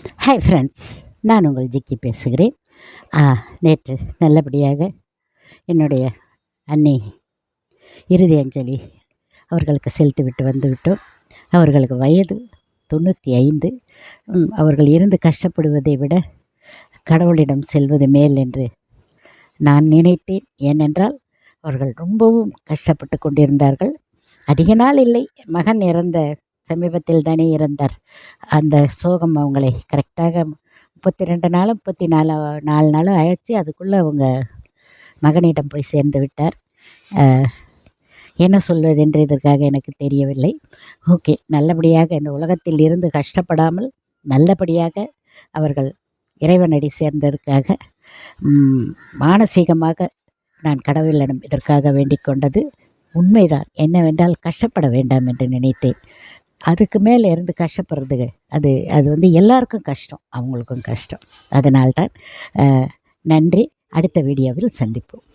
Hi friends நான் உங்கள் ஜிக்கி பேசுகிறேன். நேற்று நல்லபடியாக என்னுடைய அன்னை இறுதி அஞ்சலி அவர்களுக்கு செலுத்திவிட்டு வந்துவிட்டோம் அவர்களுக்கு வயது தொண்ணூற்றி ஐந்து. அவர்கள் இருந்து கஷ்டப்படுவதை விட கடவுளிடம் செல்வது மேல் என்று நான் நினைத்தேன். ஏனென்றால் அவர்கள் ரொம்பவும் கஷ்டப்பட்டு கொண்டிருந்தார்கள். அதிக நாள் இல்லை மகன் இறந்த சமீபத்தில் தானே இறந்தார். அந்த சோகம் அவங்களை. கரெக்டாக முப்பத்தி ரெண்டு நாளும் முப்பத்தி நாலு நாலு நாளும் ஆயிடுச்சு. அதுக்குள்ளே அவங்க மகனிடம் போய் சேர்ந்து விட்டார். என்ன சொல்வது என்று இதற்காக எனக்கு தெரியவில்லை. ஓகே நல்லபடியாக இந்த உலகத்தில் இருந்து கஷ்டப்படாமல் நல்லபடியாக அவர்கள் இறைவனடி சேர்ந்ததற்காக மானசீகமாக நான் கடவுளிடம் இதற்காக வேண்டிக் கொண்டது உண்மைதான். என்னவென்றால் கஷ்டப்பட வேண்டாம் என்று நினைத்தேன். அதுக்கு மேலே இருந்து கஷ்டப்படுறது அது அது வந்து எல்லாருக்கும் கஷ்டம் அவங்களுக்கும் கஷ்டம். அதனால்தான் நன்றி. அடுத்த வீடியோவில் சந்திப்போம்.